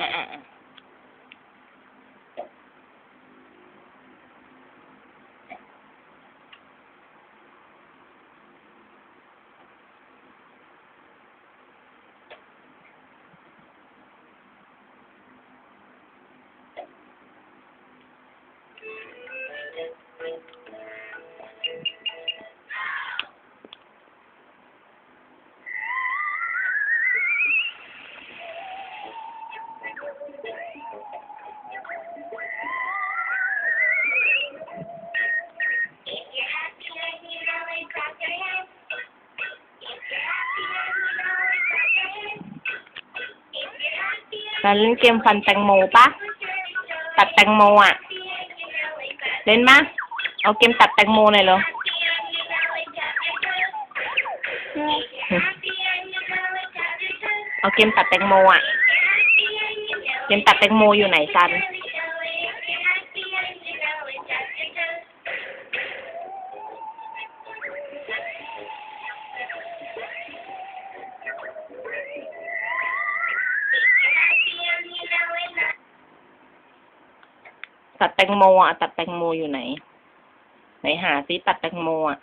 อ่ เราเล่นเกมฟันแตงโมปะตัดแตงโมอะ เล่นมะเอาเกมตัดแตงโมหน่อยเหรอเอาเกมตัดแตงโมอะ เกมตัดแตงโมอยู่ไหนกัน ตัดแตงโมอะตัดแตงโมอยู่ไหน ไหนหาซิตัดแตงโมอะ